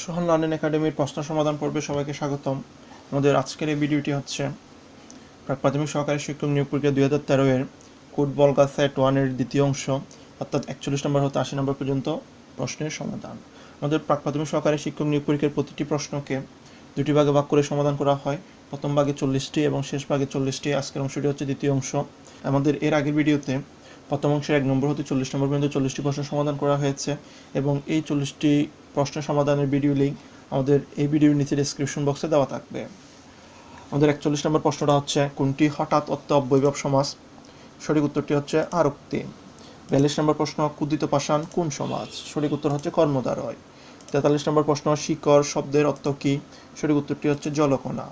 সোহান learning একাডেমির প্রশ্ন সমাধান পর্বে সবাইকে স্বাগতম। আমাদের আজকের এই ভিডিওটি হচ্ছে প্রাক প্রাথমিক সহকারী শিক্ষক নিয়োগ প্রক্রিয়া দুই হাজার তেরো এর কোড বলগা সেট ওয়ানের দ্বিতীয় অংশ, অর্থাৎ একচল্লিশ নম্বর হতে আশি নম্বর পর্যন্ত প্রশ্নের সমাধান। আমাদের প্রাক প্রাথমিক সহকারী শিক্ষক নিয়োগ পরীক্ষার প্রতিটি প্রশ্নকে দুটি ভাগে ভাগ করে সমাধান করা হয়। প্রথম ভাগে চল্লিশটি এবং শেষ ভাগে চল্লিশটি। আজকের অংশটি হচ্ছে দ্বিতীয় অংশ। আমাদের এর আগের ভিডিওতে প্রথম অংশের এক নম্বর হতে চল্লিশ নম্বর পর্যন্ত চল্লিশটি প্রশ্ন সমাধান করা হয়েছে এবং এই চল্লিশটি প্রশ্ন সমাধানের ভিডিও লিঙ্ক আমাদের এই ভিডিওর নিচে ডিসক্রিপশন বক্সে দেওয়া থাকবে। আমাদের একচল্লিশ নম্বর প্রশ্নটা হচ্ছে, কোনটি হঠাৎ অর্থ অব্যয়ভাব সমাজ? সঠিক উত্তরটি হচ্ছে আরক্তি। বিয়াল্লিশ নম্বর প্রশ্ন, কুদিত পাষাণ কোন সমাজ? সঠিক উত্তর হচ্ছে কর্মদারয়। তেতাল্লিশ নম্বর প্রশ্ন, শিকড় শব্দের অর্থ কী? সঠিক উত্তরটি হচ্ছে জলকণা।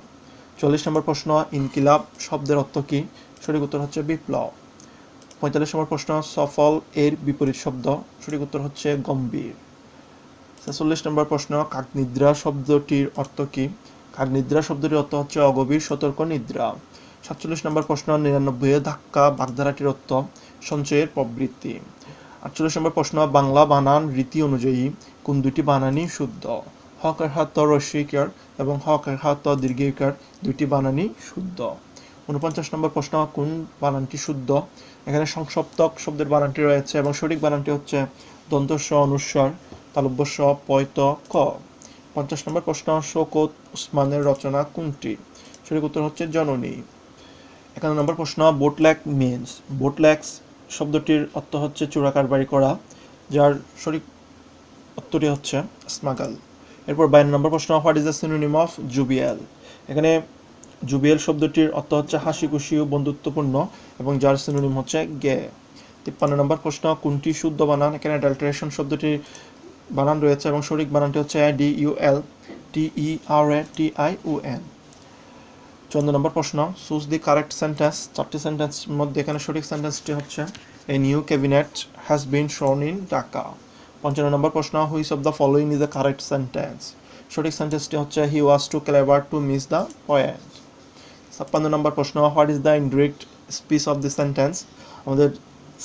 চল্লিশ নম্বর প্রশ্ন, ইনকিলাব শব্দের অর্থ কী? সঠিক উত্তর হচ্ছে বিপ্লব। পঁয়তাল্লিশ নম্বর প্রশ্ন, সফল এর বিপরীত শব্দ? সঠিক উত্তর হচ্ছে গম্ভীর। ছেচল্লিশ নম্বর প্রশ্ন, কাকনিদ্রা শব্দটির অর্থ কী? কাকনিদ্রা শব্দটির অর্থ হচ্ছে অগভীর সতর্ক নিদ্রা। সাতচল্লিশ নম্বর প্রশ্ন নিরানব্বই ধাক্কা বাগধারাটির অর্থ সঞ্চয়ের প্রবৃত্তি। আটচল্লিশ নম্বর প্রশ্ন, বাংলা বানান রীতি অনুযায়ী কোন দুটি বানানই শুদ্ধ? হকের হাত, ত রস্বীকার এবং হকের হাত দীর্ঘিকার দুটি বানানই শুদ্ধ। উনপঞ্চাশ নম্বর প্রশ্ন, কোন বানানটি শুদ্ধ? এখানে সংসপ্তক শব্দের বানানটি রয়েছে এবং সঠিক বানানটি হচ্ছে দন্তস্ব অনুস্বর তালব্যস্ব পয়ত ক। পঞ্চাশ নম্বর প্রশ্ন শোকত উসমানের রচনা কোনটি? সঠিক উত্তর হচ্ছে জননী। একান্ন নম্বর প্রশ্ন, বোটল্যাক মিনস। বোটল্যাক্স শব্দটির অর্থ হচ্ছে চোরা কারবারি করা, যার সঠিক উত্তরটি হচ্ছে স্মাগাল। এরপর বাইশ নম্বর প্রশ্ন, what is the synonym of jovial? এখানে জুবিয়াল শব্দটির অর্থ হচ্ছে হাসি খুশি ও বন্ধুত্বপূর্ণ এবং যার সিনোনিম হচ্ছে গে। তিপ্পান্ন নম্বর প্রশ্ন, কোনটি শুদ্ধ বানান? এখানে অ্যাডাল্টারেশন শব্দটির বানান রয়েছে এবং সঠিক বানানটি হচ্ছে I D U L T E R A T I O N চন্দ্র নম্বর প্রশ্ন চুজ দি কারেক্ট সেন্টেন্স চারটি সেন্টেন্সের মধ্যে এখানে সঠিক সেন্টেন্সটি হচ্ছে a new cabinet has been sworn in Dhaka পঞ্চান্ন নম্বর প্রশ্ন which of the following is the correct sentence সঠিক সেন্টেন্সটি হচ্ছে he was too clever to miss the point ছাপ্পান্ন নম্বর প্রশ্ন what is the indirect speech of the sentence আমাদের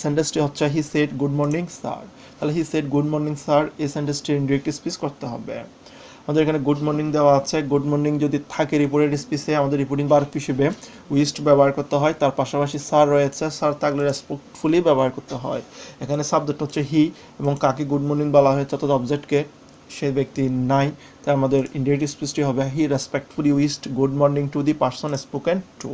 সেন্টেন্সটি হচ্ছে he said good morning sir তাহলে he said good morning sir এই সেন্টেন্সটি ইনডিরেক্ট স্পিচ করতে হবে। আমাদের এখানে গুড মর্নিং দেওয়া আছে। গুড মর্নিং যদি থাকে রিপোর্টেড স্পিচে আমাদের রিপোর্টিং বার্ক হিসেবে উইস্ট ব্যবহার করতে হয়, তার পাশাপাশি স্যার রয়েছে। স্যার থাকলে রেসপেক্টফুলি ব্যবহার করতে হয়। এখানে সাবজেক্ট হচ্ছে হি এবং কাকে গুড মর্নিং বলা হয়েছে অর্থাৎ অবজেক্টকে সে ব্যক্তি নাই, তাই আমাদের ইন্ডিরেক্ট স্পিচটি হবে he respectfully wished good morning to the person spoken to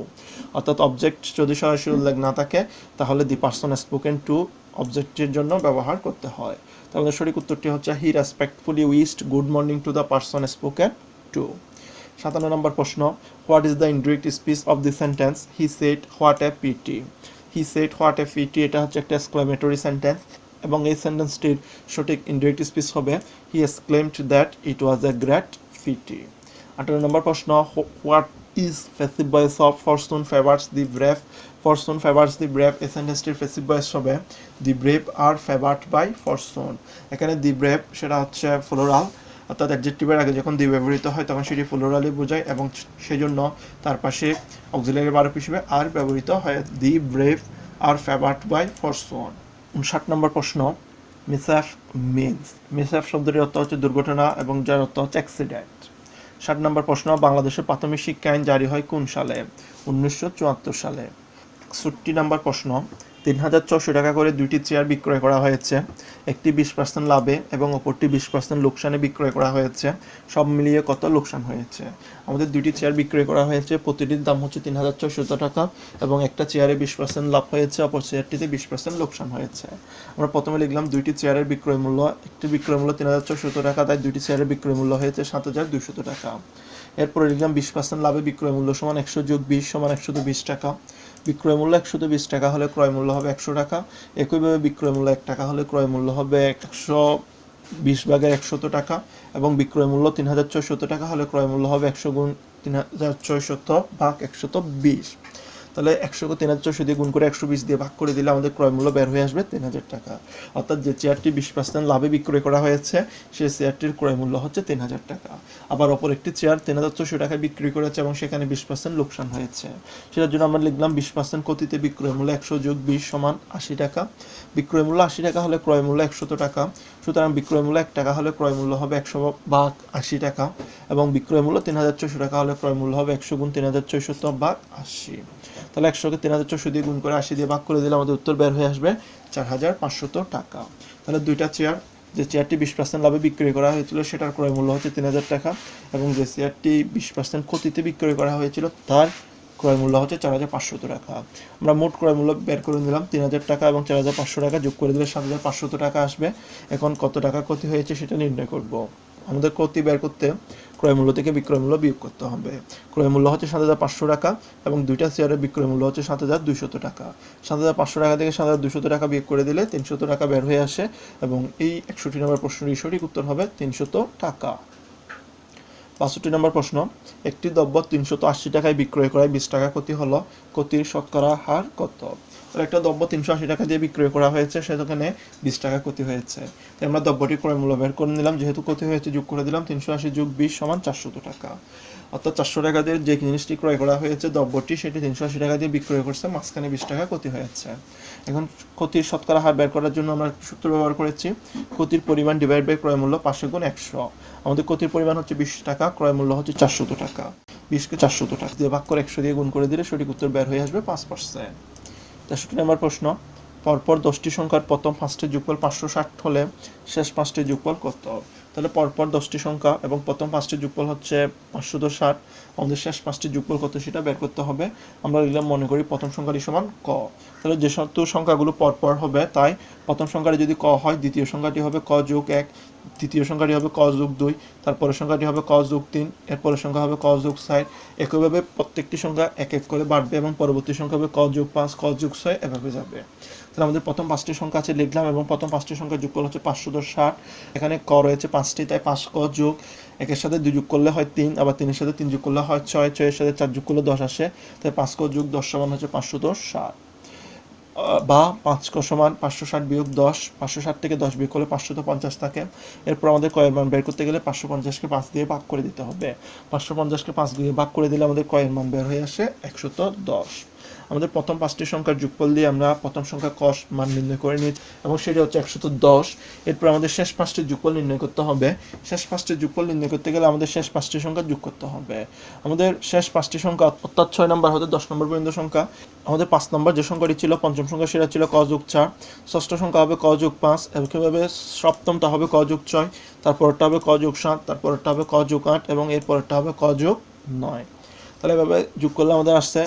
অর্থাৎ অবজেক্ট যদি সরাসরি উল্লেখ না থাকে, তাহলে দি পার্সন স্পোকেন টু অবজেক্টের জন্য ব্যবহার করতে হয়। তাহলে সঠিক উত্তরটি হচ্ছে he respectfully wished good morning to the person spoken to সাতান্ন নম্বর প্রশ্ন what is the indirect speech of the sentence he said what a pity he said what a pity এটা হচ্ছে একটা এক্সক্লামেটরি সেন্টেন্স এবং এই সেন্টেন্সটির সঠিক ইনডিরেক্ট স্পিচ হবে he exclaimed that it was a great ফিটি আঠারো নম্বর প্রশ্ন what is passive voice of fortune favours the brave fortune favours the brave এই সেন্টেন্সটির ফেসিভ ভয়েস হবে the brave are favoured by fortune এখানে দি ব্রেভ সেটা হচ্ছে ফ্লোরাল অর্থাৎ অ্যাডজেক্টিভের আগে যখন দি ব্যবহৃত হয়, তখন সেটি ফ্লোরালি বোঝায় এবং সেই জন্য তার পাশে অক্সিলারি বারক হিসেবে আর ব্যবহৃত হয় the brave are favoured by fortune ষাট নম্বর প্রশ্ন, মিসাফ মিনস, মিসাফ শব্দটির অর্থ হচ্ছে দুর্ঘটনা এবং যার অর্থ হচ্ছে অ্যাক্সিডেন্ট ষাট নম্বর প্রশ্ন, বাংলাদেশের প্রাথমিক শিক্ষা আইন জারি হয় কোন সালে? উনিশশো চুয়াত্তর সালে। একষট্টি নম্বর প্রশ্ন তিন হাজার ছশো টাকা করে দুইটি চেয়ার বিক্রয় করা হয়েছে, একটি বিশ পার্সেন্ট লাভে এবং অপরটি বিশ পার্সেন্ট লোকসানে বিক্রয় করা হয়েছে। সব মিলিয়ে কত লোকসান হয়েছে? আমাদের দুইটি চেয়ার বিক্রয় করা হয়েছে, প্রতিটির দাম হচ্ছে তিন হাজার ছশত টাকা এবং একটা চেয়ারে বিশ পার্সেন্ট লাভ হয়েছে, অপর চেয়ারটিতে বিশ পার্সেন্ট লোকসান হয়েছে। আমরা প্রথমে লিখলাম দুইটি চেয়ারের বিক্রয় মূল্য, একটি বিক্রয় মূল্য তিন হাজার ছশত টাকা, তাই দুইটি চেয়ারের বিক্রয় মূল্য হয়েছে সাত হাজার দুইশত টাকা। এরপরে লিখলাম বিশ পার্সেন্ট লাভে বিক্রয় মূল্য সমান একশো যোগ বিশ সমান একশত বিশ টাকা। বিক্রয় মূল্য একশত বিশ টাকা হলে ক্রয় মূল্য হবে একশো টাকা। একইভাবে বিক্রয় মূল্য এক টাকা হলে ক্রয় মূল্য হবে একশো বিশ ভাগের একশত টাকা এবং বিক্রয় মূল্য তিন হাজার ছয়শত টাকা হলে ক্রয় মূল্য হবে একশো গুণ তিন হাজার ছয়শত ভাগ একশত বিশ। তাহলে একশোকে তিন হাজার ছয়শো দিয়ে গুণ করে একশো বিশ দিয়ে ভাগ করে দিলে আমাদের ক্রয় মূল্য বের হয়ে আসবে তিন হাজার টাকা। অর্থাৎ যে চেয়ারটি বিশ পার্সেন্ট লাভে বিক্রয় করা হয়েছে, সেই চেয়ারটির ক্রয় মূল্য হচ্ছে তিন হাজার টাকা। আবার অপর একটি চেয়ার তিন হাজার ছশো টাকায় বিক্রি করেছে এবং সেখানে বিশ পার্সেন্ট লোকসান হয়েছে। সেটার জন্য আমরা লিখলাম বিশ পার্সেন্ট ক্ষতিতে বিক্রয় মূল্য একশো যোগ বিশ সমান আশি টাকা। বিক্রয় মূল্য আশি টাকা হলে ক্রয় মূল্য একশত টাকা। সুতরাং বিক্রয় মূল্য এক টাকা হলে ক্রয় মূল্য হবে একশো ভাগ আশি টাকা এবং বিক্রয় মূল্য তিন হাজার ছয়শো টাকা হলে ক্রয় মূল্য হবে একশো গুণ তিন হাজার ছয়শত ভাগ আশি। তাহলে একশোকে তিন হাজার ছয়শো দিয়ে গুণ করে আশি দিয়ে ভাগ করে দিলে আমাদের উত্তর বের হয়ে আসবে চার হাজার পাঁচশত টাকা। তাহলে দুইটা চেয়ার যে চেয়ারটি বিশ পার্সেন্ট লাভে বিক্রি করা হয়েছিল সেটার ক্রয় মূল্য হচ্ছে তিন হাজার টাকা এবং যে চেয়ারটি বিশ পার্সেন্ট ক্ষতিতে বিক্রয় করা হয়েছিল তার ক্রয় মূল্য হচ্ছে চার হাজার পাঁচশত টাকা। আমরা মোট ক্রয় মূল্য বের করে নিলাম তিন হাজার টাকা এবং চার হাজার পাঁচশো টাকা যোগ করে দিলে সাত হাজার পাঁচশত টাকা আসবে। এখন কত টাকা ক্ষতি হয়েছে সেটা নির্ণয় করব। আমাদের ক্ষতি বের করতে ক্রয় মূল্য থেকে বিক্রয় মূল্য বিয়োগ করতে হবে। ক্রয় মূল্য হচ্ছে সাত হাজার পাঁচশো টাকা এবং দুইটা চেয়ারের বিক্রয় মূল্য হচ্ছে সাত হাজার দুইশত টাকা। সাত হাজার পাঁচশো টাকা থেকে সাত হাজার দুশত টাকা বিয়োগ করে দিলে তিনশত টাকা বের হয়ে আসে এবং এই একষট্টি নম্বর প্রশ্নটির সঠিক উত্তর হবে তিনশত টাকা। বাষট্টি নম্বর প্রশ্ন, একটি দ্রব্য তিনশত আশি টাকায় বিক্রয় করায় বিশ টাকা ক্ষতি হলো, ক্ষতির শতকরা হার কত? একটা দ্রব্য তিনশো আশি টাকা দিয়ে বিক্রয় করা হয়েছে, সেখানে বিশ টাকা ক্ষতি হয়েছে। তাই আমরা দ্রব্যটি ক্রয় মূল্য বের করে নিলাম। যেহেতু ক্ষতি হয়েছে, যোগ করে দিলাম, তিনশো আশি যোগ বিশ সমান চারশত টাকা। অর্থাৎ চারশো টাকা দিয়ে যে জিনিসটি ক্রয় করা হয়েছে, দ্রব্যটি, সেটি তিনশো আশি টাকা দিয়ে বিক্রয় করছে, মাঝখানে বিশ টাকা ক্ষতি হয়েছে। এখন ক্ষতির শতকরা হার বের করার জন্য আমরা সূত্র ব্যবহার করেছি, ক্ষতির পরিমাণ ডিভাইড বাই ক্রয় মূল্য পাঁচশো গুণ একশো। আমাদের ক্ষতির পরিমাণ হচ্ছে বিশ টাকা ক্রয় মূল্য হচ্ছে চারশত টাকা। বিশকে চারশত টাকা দিয়ে ভাগ করে একশো দিয়ে গুণ করে দিলে সঠিক উত্তর বের হয়ে আসবে পাঁচ পার্সেন্ট তেষট্টি নম্বর প্রশ্ন, পরপর দশটি সংখ্যার প্রথম পাঁচটি যুগফল পাঁচশো ষাট হলে শেষ পাঁচটি যুগফল কত? তাহলে পরপর দশটি সংখ্যা এবং প্রথম পাঁচটি যুগফল হচ্ছে পাঁচশো দশ ষাট, আমাদের শেষ পাঁচটি যুগফল কত সেটা বের করতে হবে। আমরা লিখলাম মনে করি প্রথম সংখ্যাটি সমান ক। তাহলে যে সমস্ত সংখ্যাগুলো পরপর হবে, তাই প্রথম সংখ্যাটি যদি ক হয়, দ্বিতীয় সংখ্যাটি হবে ক যোগ এক তৃতীয় সংখ্যাটি হবে ক যোগ দুই, তারপরের সংখ্যাটি হবে ক যোগ তিন, এরপরের সংখ্যা হবে ক যোগ ছয় একইভাবে প্রত্যেকটি সংখ্যা এক এক করে বাড়বে এবং পরবর্তী সংখ্যা হবে ক যোগ পাঁচ ক যোগ ছয় এভাবে যাবে। তাহলে আমাদের প্রথম পাঁচটি সংখ্যা আছে লিখলাম এবং প্রথম পাঁচটি সংখ্যা যোগ করলে হচ্ছে পাঁচশো দশ ষাট। এখানে ক রয়েছে পাঁচটি, তাই পাঁচ ক যোগ একের সাথে দুই যোগ করলে হয় তিন, আবার তিনের সাথে তিন যোগ করলে হয় ছয়, ছয়ের সাথে চার যোগ করলে দশ আসে। তাই পাঁচ ক যোগ দশ সমান হচ্ছে পাঁচশো দশ ষাট। বা পাঁচশো সমান পাঁচশো ষাট বিয়োগ দশ, পাঁচশো ষাট থেকে দশ বিয়োগ করলে পাঁচশো তো পঞ্চাশ থাকে। এরপর আমাদের কয়ের মান বের করতে গেলে পাঁচশো পঞ্চাশকে পাঁচ দিয়ে ভাগ করে দিতে হবে। পাঁচশো পঞ্চাশকে পাঁচ দিয়ে ভাগ করে দিলে আমাদের কয়ের মান বের হয়ে আসে একশো তো দশ। আমাদের প্রথম পাঁচটি সংখ্যার যোগফল দিয়ে আমরা প্রথম সংখ্যা কষ মান নির্ণয় করে নিই, এবং সেটা হচ্ছে একশত দশ। এরপর আমাদের শেষ পাঁচটি যোগফল নির্ণয় করতে হবে। শেষ পাঁচটি যোগফল নির্ণয় করতে গেলে আমাদের শেষ পাঁচটি সংখ্যা যোগ করতে হবে। আমাদের শেষ পাঁচটি সংখ্যা অর্থাৎ ছয় নম্বর হতে দশ নম্বর পর্যন্ত সংখ্যা। আমাদের পাঁচ নম্বর যে সংখ্যাটি ছিল, পঞ্চম সংখ্যা সেটা ছিল ক যোগ চার। ষষ্ঠ সংখ্যা হবে ক যোগ পাঁচ, একইভাবে সপ্তমটা হবে ক যোগ ছয়, তারপরটা হবে ক যোগ সাত, তারপরটা হবে ক যোগ আট, এবং এরপরটা হবে ক যোগ নয়। তাহলে এভাবে যোগ করলে আমাদের আসছে।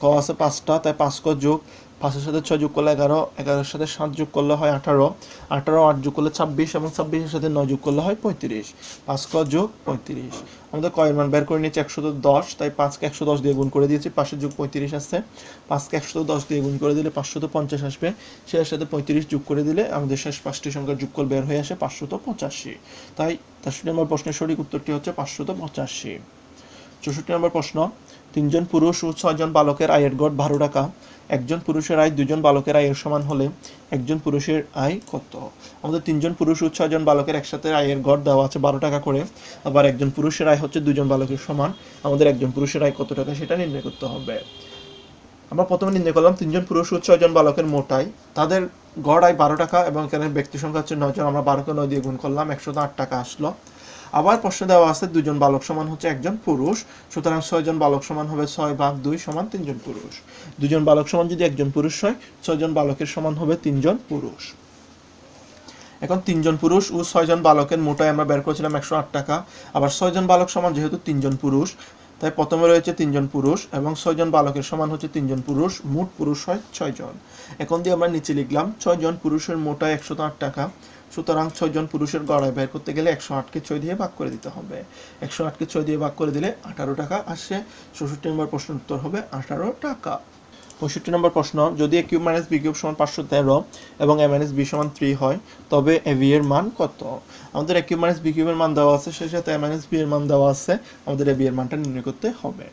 ক আছে পাঁচটা, তাই পাঁচ ক যোগ, পাঁচের সাথে ছয় যোগ করলে এগারো, এগারোর সাথে সাত যোগ করলে হয় আঠারো আঠারো আট যোগ করলে ছাব্বিশ এবং ছাব্বিশের সাথে নয় যোগ করলে হয় পঁয়ত্রিশ। পাঁচ ক যোগ, পঁয়ত্রিশ। আমাদের কয়ের মান বের করে নিয়েছি একশো দশ, তাই পাঁচকে একশো দশ দিয়ে গুণ করে দিয়েছি পাঁচের যোগ পঁয়ত্রিশ আসছে। পাঁচকে একশো দশ দিয়ে গুণ করে দিলে পাঁচশো তো পঞ্চাশ আসবে। সেটার সাথে পঁয়ত্রিশ যোগ করে দিলে আমাদের শেষ পাঁচটি সংখ্যার যোগফল বের হয়ে আসে পাঁচশো তো পঁচাশি। তাই তেষট্টি নম্বর প্রশ্নের সঠিক উত্তরটি হচ্ছে পাঁচশো তো পঁচাশি। চৌষট্টি নম্বর প্রশ্ন, তিনজন পুরুষ ও ছয়জন বালকের আয়ের গড় বারো টাকা, একজন পুরুষের আয় দুজন বালকের আয়ের সমান হলে একজন পুরুষের আয় কত? আমাদের তিনজন পুরুষ ও ছয়জন বালকের একসাথে আয়ের গড় দেওয়া আছে বারো টাকা করে, আবার একজন পুরুষের আয় হচ্ছে দুজন বালকের সমান, আমাদের একজন পুরুষের আয় কত টাকা সেটা নির্ণয় করতে হবে। আমরা প্রথমে নির্ণয় করলাম তিনজন পুরুষ ও ছয়জন বালকের মোট আয়, তাদের গড় আয় বারো টাকা এবং এখানে ব্যক্তি সংখ্যা হচ্ছে নয়জন, আমরা বারোকে নয় দিয়ে গুণ করলাম, একশো আট টাকা আসলো। আবার প্রশ্ন দেওয়া আছে দুজন বালক সমান হচ্ছে একজন পুরুষ, সুতরাং ছয়জন বালক সমান হবে ছয় ভাগ দুই সমান তিনজন পুরুষ। দুজন বালক সমান যদি একজন পুরুষ হয়, ছয়জন বালকের সমান হবে তিনজন পুরুষ। এখন তিনজন পুরুষ ও ছয়জন বালকের মোটায় আমরা বের করেছিলাম একশো আট টাকা, আবার ছয়জন বালক সমান যেহেতু তিনজন পুরুষ, তাই প্রথমে রয়েছে তিনজন পুরুষ এবং ছয়জন বালকের সমান হচ্ছে তিনজন পুরুষ, মোট পুরুষ হয় ছয়জন। এখন দিয়ে আমরা নিচে লিখলাম, ছয়জন পুরুষের মোটায় একশো আট টাকা সুতরাং ছয়জন পুরুষের গড়ায় বের করতে গেলে একশো আটকে ছয় দিয়ে ভাগ করে দিতে হবে। একশো আটকে ছয় দিয়ে ভাগ করে দিলে আঠারো টাকা আসে। চৌষট্টি নম্বর প্রশ্ন উত্তর হবে আঠারো টাকা। পঁয়ষট্টি নম্বর প্রশ্ন, যদি এ কিউব মাইনাস বি সমান পাঁচশো তেরো এবং এ মাইনাস বি সমান থ্রি হয়, তবে এ বি এর মান কত? আমাদের এ কিউব মাইনাস বি মান দেওয়া আছে, সেই সাথে এ মাইনাস বি এর মান দেওয়া আছে। আমাদের এ বি এর মানটা নির্ণয় করতে হবে।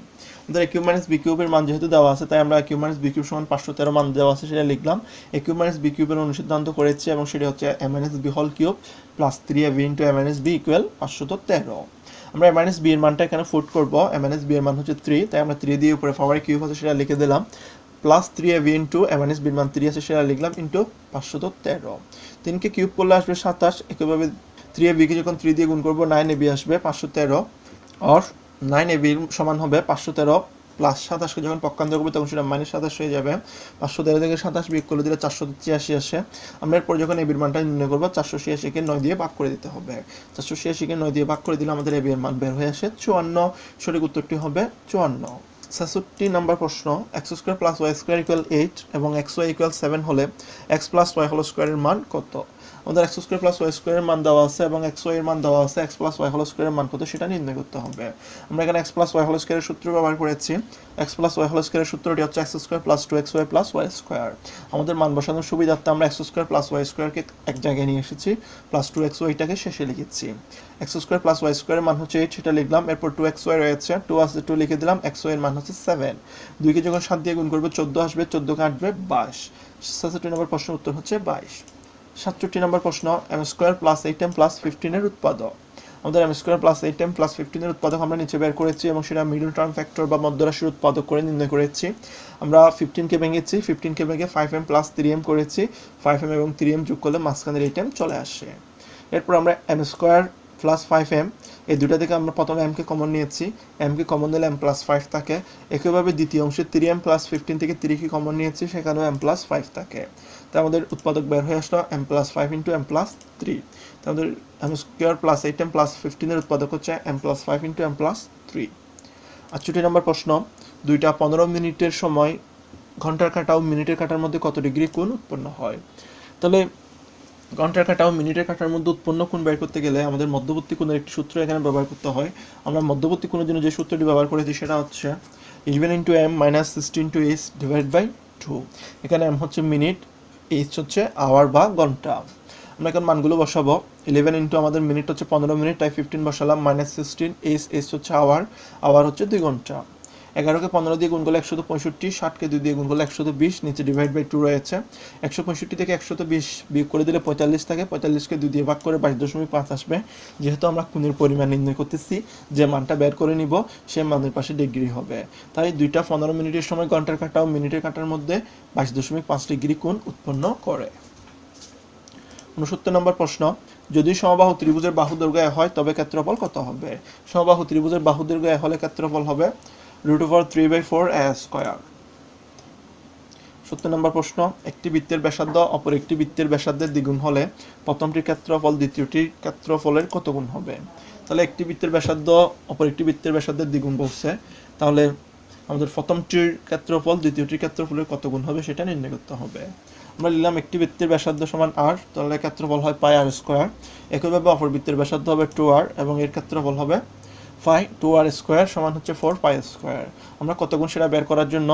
আমাদের এ বি কিউবের মান যেহেতু দেওয়া আছে, তাই আমরা কিউব মাইনাস বি কিউব সমান পাঁচশো তেরো মান দেওয়া আছে সেটা লিখলাম। এ কিউব মাইনাস বি কিউবের অনুসিদ্ধান্ত করেছি এবং সেটা হচ্ছে এ মাইনাস বি হল cube plus three A B into A minus B equal পাঁচশো তেরো। আমরা এম মাইনাস বি এর মানটা এখানে ফুট করব। এম মাইনাস বি এর মান হচ্ছে থ্রি তাই আমরা থ্রি দিয়ে উপরে পাওয়ার কিউব আছে সেটা লিখে দিলাম। Plus three A B into M minus বির মান থ্রি আছে সেটা লিখলাম ইন্টু পাঁচশো তেরো। তিনকে কিউব করলে আসবে সাতাশ একইভাবে থ্রি এ বিকে যখন থ্রি দিয়ে গুণ করব নাইন এ বি আসবে পাঁচশো তেরো। আর নাইন এ বির সমান হবে পাঁচশো তেরো, প্লাস সাতাশকে যখন পক্ষান্তর করবে তখন সেটা মাইনাস সাতাশ হয়ে যাবে। পাঁচশো তেরো থেকে সাতাশ বিয়োগ করে দিলে চারশো ছিয়াশি আসে। আমরা এরপর যখন এবির মানটা নির্ণয় করব, চারশো ছিয়াশিকে নয় দিয়ে ভাগ করে দিতে হবে। চারশো ছিয়াশিকে নয় দিয়ে ভাগ করে দিলে আমাদের এবির মান বের হয়ে আসে চুয়ান্ন। সঠিক উত্তরটি হবে চুয়ান্ন। ছেষট্টি নাম্বার প্রশ্ন, X square plus Y square equal eight এবং এক্স ওয়াই ইকুয়াল সেভেন হলে এক্স প্লাস ওয়াই হল স্কোয়ারের মান কত? আমাদের এক্স স্কোয়ার প্লাস ওয়াই স্কোয়ারের মান দেওয়া আছে এবং এক্স ওয়াই এর মান দেওয়া আছে এক্স প্লাস ওয়াই হল স্কোয়ারের মান কত সেটা নির্ণয় করতে হবে। আমরা এখানে এক্স প্লাস ওয়াই হল স্কোয়ারের সূত্র ব্যবহার করেছি। এক্স প্লাস ওয়াই হল স্কোয়ারের সূত্রটি হচ্ছে X square plus two X Y plus Y square আমাদের মান বসানোর সুবিধার্থে আমরা এক্স স্কোয়ার প্লাস ওয়াই স্কোয়ারকে এক জায়গায় নিয়ে এসেছি প্লাস টু এক্স ওয়াইটাকে শেষে লিখেছি। এক্স স্কোয়ার প্লাস ওয়াই স্কোয়ারের মান হচ্ছে এইট সেটা লিখলাম, এরপর টু এক্স ওয়াই রয়েছে টু আসছে টু লিখে দিলাম এক্স ওয়াই এর মান হচ্ছে সেভেন দুইকে যখন সাত দিয়ে গুণ করব, চোদ্দ আসবে চোদ্দ কাটবে বাইশ। সাতষট্টি নম্বর প্রশ্নের উত্তর হচ্ছে বাইশ। সাতষট্টি নম্বর প্রশ্ন M square plus eight M plus ফিফটিনের উৎপাদক। আমাদের M square plus eight M plus ফিফটিনের উৎপাদক আমরা নিচে বের করেছি এবং সেটা মিডল টার্ম ফ্যাক্টর বা মধ্যরাশির উৎপাদক করে নির্ণয় করেছি। আমরা ফিফটিনকে ভেঙেছি ফিফটিনকে ভেঙে five M plus three M করেছি ফাইভ এম এবং থ্রি এম যোগ করলে মাঝখানের এইট এম চলে আসে। এরপর আমরা M square plus five M এই দুটা থেকে আমরা প্রথমে এমকে কমন নিয়েছি। এমকে কমন নিলে এম প্লাস ফাইভ থাকে। একইভাবে দ্বিতীয় অংশে থ্রি এম প্লাস ফিফটিন থেকে থ্রিকে কমন নিয়েছি, সেখানেও এম প্লাস ফাইভ থাকে। তাই আমাদের উৎপাদক বের হয়ে আসলো M plus five into M plus three তাই আমাদের M square plus eight M plus ফিফটিনের উৎপাদক হচ্ছে M plus five into M plus three আটষট্টি নম্বর প্রশ্ন, দুইটা পনেরো মিনিটের সময় ঘণ্টার কাটা ও মিনিটের কাটার মধ্যে কত ডিগ্রি কোণ উৎপন্ন হয়? তাহলে ঘণ্টার কাটা ও মিনিটের কাটার মধ্যে উৎপন্ন কোণ বের করতে গেলে আমাদের মধ্যবর্তী কোণের একটি সূত্র এখানে ব্যবহার করতে হয়। আমরা মধ্যবর্তী কোণের জন্য যে সূত্রটি ব্যবহার করেছি সেটা হচ্ছে eleven into M minus sixteen two H divide by two এখানে এম হচ্ছে মিনিট এইচ হচ্ছে আওয়ার বা ঘণ্টা। আমরা এখন মানগুলো বসাবো। ইলেভেন ইন্টু আমাদের মিনিট হচ্ছে পনেরো মিনিট, তাই ফিফটিন বসালাম। মাইনাস সিক্সটিন এইচ এইচ হচ্ছে আওয়ার আওয়ার হচ্ছে দুই ঘণ্টা। এগারোকে পনেরো দিয়ে গুণ করলে একশো পঁয়ষট্টি, ষাটকে দুই দিয়ে গুণ করলে একশো বিশ, নিচে ডিভাইড বাই টু রয়েছে। একশো পঁয়ষট্টি থেকে একশো বিশ বিয়োগ করে দিলে পঁয়তাল্লিশ থাকে, পঁয়তাল্লিশকে দুই দিয়ে ভাগ করে বাইশ দশমিক পাঁচ আসবে। যেহেতু আমরা কোণের পরিমাণ নির্ণয় করতেছি, যে মানটা বের করে নিব, সে মানের পাশে ডিগ্রি হবে। তাই দুইটা পনেরো মিনিটের সময় ঘণ্টার কাটা ও মিনিটের কাটার মধ্যে বাইশ দশমিক পাঁচ ডিগ্রি কোণ উৎপন্ন করে। উনসত্তর নম্বর প্রশ্ন, যদি সমবাহু ত্রিভুজের বাহু দৈর্ঘ্য হয়, তবে ক্ষেত্রফল কত হবে? সমবাহু ত্রিভুজের বাহু দৈর্ঘ্য হলে ক্ষেত্রফল হবে root over three by four A square. সত্তর নম্বর প্রশ্ন, একটি বৃত্তের ব্যাসার্ধ অপর একটি বৃত্তের ব্যাসার্ধের দ্বিগুণ হলে প্রথমটির ক্ষেত্রফল দ্বিতীয়টির ক্ষেত্রফলের কত গুণ হবে? তাহলে একটি বৃত্তের ব্যাসার্ধ অপর একটি বৃত্তের ব্যাসার্ধের দ্বিগুণ বলছে। তাহলে আমাদের প্রথমটির ক্ষেত্রফল দ্বিতীয়টির ক্ষেত্রফলের কত গুণ হবে সেটা নির্ণয় করতে হবে। আমরা নিলাম একটি বৃত্তের ব্যাসার্ধ সমান আর তাহলে ক্ষেত্রফল হয় পাই আর স্কোয়ার। একইভাবে অপর বৃত্তের ব্যাসার্ধ হবে টু আর এবং এর ক্ষেত্রফল হবে ফাই টু আর স্কোয়ার সমান হচ্ছে ফোর পাই স্কোয়ার আমরা কত গুণ সেটা বের করার জন্য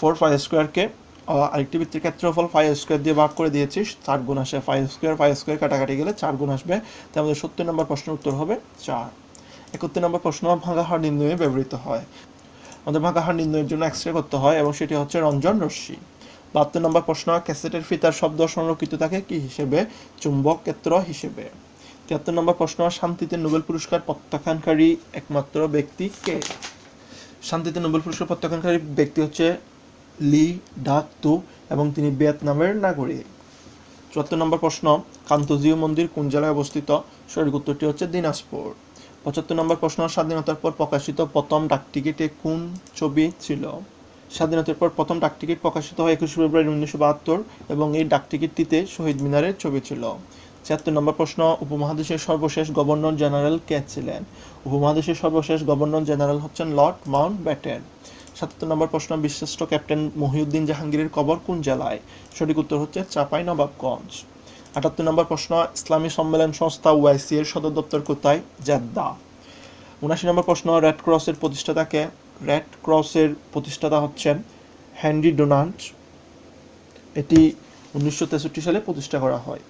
ফোর পাই স্কোয়ারকে আরেকটি বৃত্তের ক্ষেত্রফল ফাইভ স্কোয়ার দিয়ে ভাগ করে দিয়েছি, চার গুণ আসে ফাইভ স্কোয়ার ফাইভ স্কোয়ার কাটাকাটি গেলে চার গুণ আসবে তাই আমাদের সত্তর নম্বর প্রশ্নের উত্তর হবে চার। একাত্তর নম্বর প্রশ্ন ভাঙা হার নির্ণয়ে ব্যবহৃত হয়। আমাদের ভাঙা হার নির্ণয়ের জন্য এক্স রে করতে হয় এবং সেটি হচ্ছে রঞ্জন রশ্মি। বাহাত্তর নম্বর প্রশ্ন, ক্যাসেটের ফিতার শব্দ সংরক্ষিত থাকে কি হিসেবে? চুম্বক ক্ষেত্র হিসেবে। তিয়াত্তর নম্বর প্রশ্ন, শান্তিতে নোবেল পুরস্কার প্রত্যাখ্যানকারী একমাত্র ব্যক্তি কে? শান্তিতে নোবেল পুরস্কার প্রত্যাখ্যানকারী ব্যক্তি হচ্ছে লি ডাক তু এবং তিনি ভিয়েতনামের নাগরিক। চুয়াত্তর নম্বর প্রশ্ন কান্তজিও মন্দির কোন জেলায় অবস্থিত? সঠিক উত্তরটি হচ্ছে দিনাজপুর। পঁচাত্তর নম্বর প্রশ্ন, স্বাধীনতার পর প্রকাশিত প্রথম ডাকটিকিটে কোন ছবি ছিল? স্বাধীনতার পর প্রথম ডাকটিকিট প্রকাশিত হয় একুশে ফেব্রুয়ারি উনিশশো বাহাত্তর এবং এই ডাকটিকিটটিতে শহীদ মিনারের ছবি ছিল। ছিয়াত্তর নম্বর প্রশ্ন, উপমহাদেশের সর্বশেষ গভর্নর জেনারেল কে ছিলেন? উপমহাদেশের সর্বশেষ গভর্নর জেনারেল হচ্ছেন লর্ড মাউন্ট ব্যাটেন সাতাত্তর নম্বর প্রশ্ন বিশিষ্ট ক্যাপ্টেন মহিউদ্দিন জাহাঙ্গীরের কবর কোন জেলায়? সঠিক উত্তর হচ্ছে চাপাই নবাবগঞ্জ। আটাত্তর নম্বর প্রশ্ন, ইসলামী সম্মেলন সংস্থা ওয়াইসি এর সদর দপ্তর কোথায়? জেদ্দা। উনাশি নম্বর প্রশ্ন, রেড ক্রসের প্রতিষ্ঠাতাকে রেড ক্রসের প্রতিষ্ঠাতা হচ্ছেন হ্যানরি ডোনাল্ড। এটি উনিশশো তেষট্টি সালে প্রতিষ্ঠা করা হয়।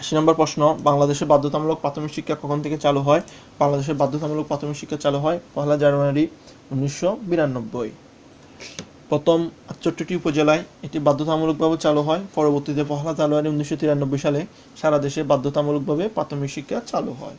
আশি নম্বর প্রশ্ন, বাংলাদেশে বাধ্যতামূলক প্রাথমিক শিক্ষা কখন থেকে চালু হয়? বাংলাদেশের বাধ্যতামূলক প্রাথমিক শিক্ষা চালু হয় পহেলা জানুয়ারি উনিশশো বিরানব্বই। প্রথম আটষট্টিটি উপজেলায় এটি বাধ্যতামূলকভাবে চালু হয়। পরবর্তীতে পহেলা জানুয়ারি উনিশশো তিরানব্বই সালে সারা দেশে বাধ্যতামূলকভাবে প্রাথমিক শিক্ষা চালু হয়।